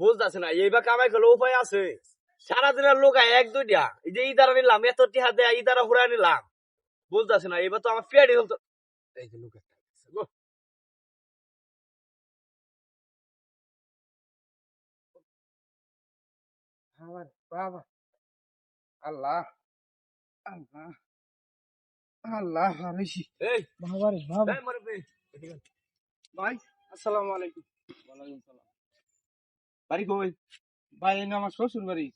বুঝতেছে না এইবার কামাই করলে উপায় আছে। সারাদিনের লোক আয় এক দুইটা এই যে ইদারা নিলাম এত টিহা দেয়া ইদারা হুরা নিলাম। বুঝতেছে না এবার তো আমার পেটে হল এই যে লোক বাবা। আল্লাহ আল্লাহ আল্লাহ এই। বাবা। রে বাবা। ভাই আসসালামু আলাইকুম। ওয়ালাইকুম সালাম। বাড়ি কই ভাই এনে আমার শ্বশুর বাড়ি।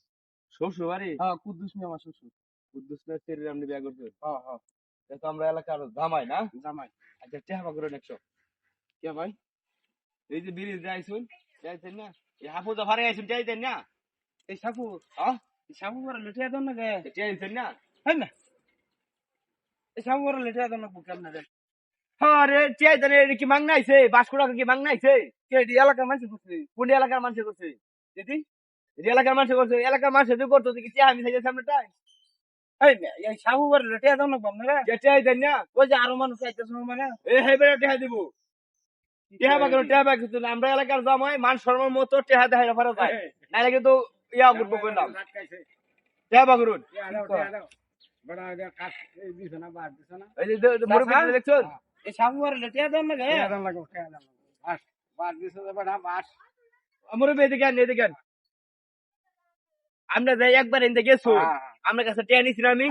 শ্বশুর বাড়ি? হ্যাঁ কুদ্দুস মি আমার শ্বশুর। কুদ্দুস না তেরে আপনি বিয়া করতে হ্যাঁ হ্যাঁ। তো আমরা এলাকার জামাই না? জামাই। আচ্ছা টেহা করে একশো কে ভাই? এই যে ব্রিজ যাইছুন যাইতেন না? এই হাফুজা ভারে আইছুন যাইতেন না? এই সাপু হ্যাঁ? এই সাপু করে লেটে দেন না গে যাইতেন না? হ্যাঁ না। এই সাপু করে লেটে দেন না বুকেন না আরে চাইতেন এটা কি মাংনা আইছে? বাসকুড়া কি মাংনা আইছে? ডি এলাকার মানুষ করছে? কোন এলাকার মানুষ করছে? দিদি এই এলাকার মানুষ করছে? এলাকার মানুষ যদি করতো কি চেয়ে আমি সাইজের সামনে টাই এই না এই সাপু করে লেটে দেন না বম না? রে যে চাইতেন না? ওই যে আরও মানুষ আইতেছ মানে? এ হেবে টেহা দিব। টেহা বাগর টেহা বাগ কিন্তু আমরা এলাকার জামাই মান শর্মার মতো টেহা দেখাই পারা যায় নাইলে কিন্তু ইয়া করব কইলাম। টেহা বাগরুন বড় আগে কাট এই দিছ না বাদ দিছ না? এই যে আমরা যাই একবার এনতে গেছো আমরা কাছে টেহা নিছি আমি।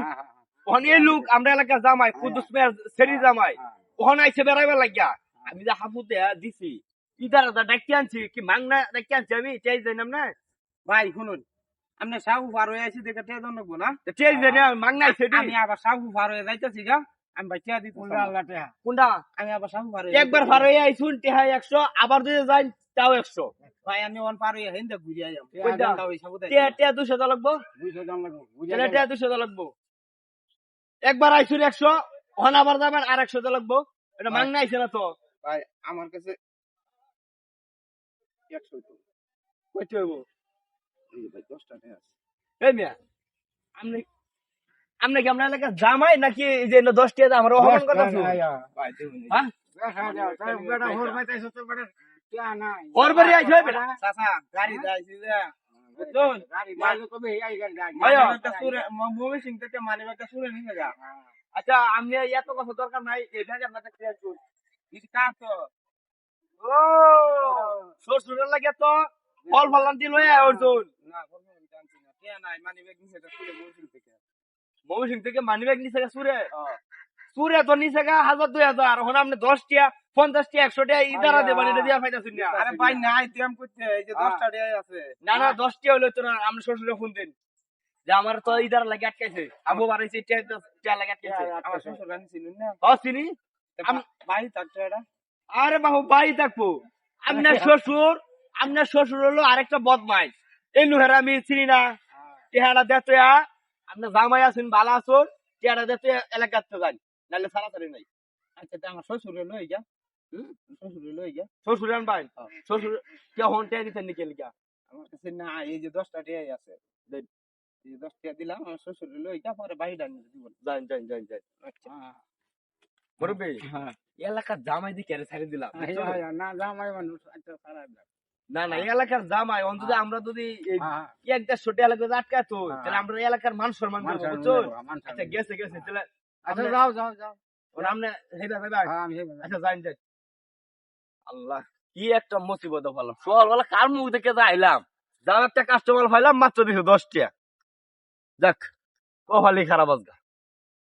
অনেক লোক আমরা এলাকার জামাই কুদ্দুস মেয়ার সেরি জামাই। ওখানে আইসে বেড়াইবার লাগিয়া। আমি যে হাফু দেয়া দিছি ইদার ডাকি আনছি কি মাংনা ডাকি আনছি আমি চাই যাইনাম না? ভাই শুনুন আপনি সাহু পার হয়ে আছি দেখে টেয়া লাগবো না? চাই যাই মাংনা আমি আবার সাহু পার হয়ে যাইতেছি গা। আমি আল্লাহ কোনটা আমি আবার পার একবার ফার হয়ে আইছুন টেহা একশো আবার যদি যাই তাও একশো। ভাই আমি ওন পার হেন্দে বুঝিয়া যাম। কইতা? ওই সাহু দেয় টেহা টেহা দুশো টা লাগবো? বুঝে দাম লাগবো টেহা টেহা দুশো টা লাগবো। একবার আইছুন একশো ওখানে আবার যাবেন আর একশো টা লাগবো। এটা মাংনা আইছে না তো? ভাই আমার কাছে একশো তো। কইতে হইব। এই ভাই দশটা আছে। এই মিয়া আপনি আপনি কি আপনার এলাকার জামাই নাকি এই যে দশ টাকা আমার অপমান কথা হ্যাঁ মানে আচ্ছা আপনি এত কথা দরকার নাই কাজ তো ও শ্বশুরের লাগে তো ফল ফলান দিল অর্জুন না নাই মানে বেগ নিছে এটা সুরে। মুভি সিং থেকে মানি ব্যাগ নিছে সুরে সুরে তো নিছে গা হাজার দুই হাজার এখন আপনি ইদারা দেবেন এটা দিয়া ফাইতাছেন না আরে ভাই নাই করতে এই যে 10টা ডে আছে। না না দশ টিয়া হইল তো না শ্বশুরে ফোন দিন যে আমার তো ইদারা লাগে আটকাইছে। আবু বাড়াইছে টিয়া লাগে আটকাইছে। আমার শ্বশুর না। চিনি? ভাই থাকতো এটা। আরে বাবু বাড়ি থাকব। আপনার শ্বশুর আপনার শ্বশুর হলো আরেকটা বদমাইশ। এই নুহের আমি চিনি না। চেহারা দেখতে আপনার জামাই আছেন আছেন চেহারা দেখতে এলাকার তো যান নাহলে সারাসারি নাই। আচ্ছা আমার শ্বশুর যা শ্বশুর লই যা। শ্বশুর আন ভাই শ্বশুর কে হন টেয়া দিতেন নিকে লিখা আমার কাছে না এই যে 10টা ডে আছে। এই যে 10 দিলাম আমার শ্বশুর লই যা পরে ভাই ডান দিব যান যান যান যান আচ্ছা। মুরব্বী হ্যাঁ। এলাকার জামাই দিকে ছেড়ে দিলাম না জামাই মানুষ আচ্ছা না। না না এলাকার জামাই অন্তত আমরা যদি হ্যাঁ। এক দেড়শো টাকা লাগবে আটকাতো তাহলে আমরা এলাকার মান সম্মান করব বুঝছ? আচ্ছা গেছে গেছে তাহলে আচ্ছা যাও যাও যাও। ওরা আপনি হেবা হেবা হ্যাঁ আমি আচ্ছা যাইন যাই। আল্লাহ কি একটা মুসিবত পালাম। সকালবেলা কার মুখ দেখে যাইলাম যাও একটা কাস্টমার পাইলাম মাত্র দিছে দশ টাকা। যাক কপালি খারাপ আজগা